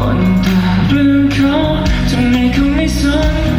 คนต่เรื่องเขาทำไมเขาไม่สน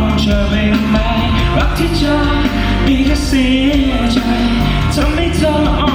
ของเธอไม่ไหมรักที่เธอมีแค่เสียใจทำให้เธอ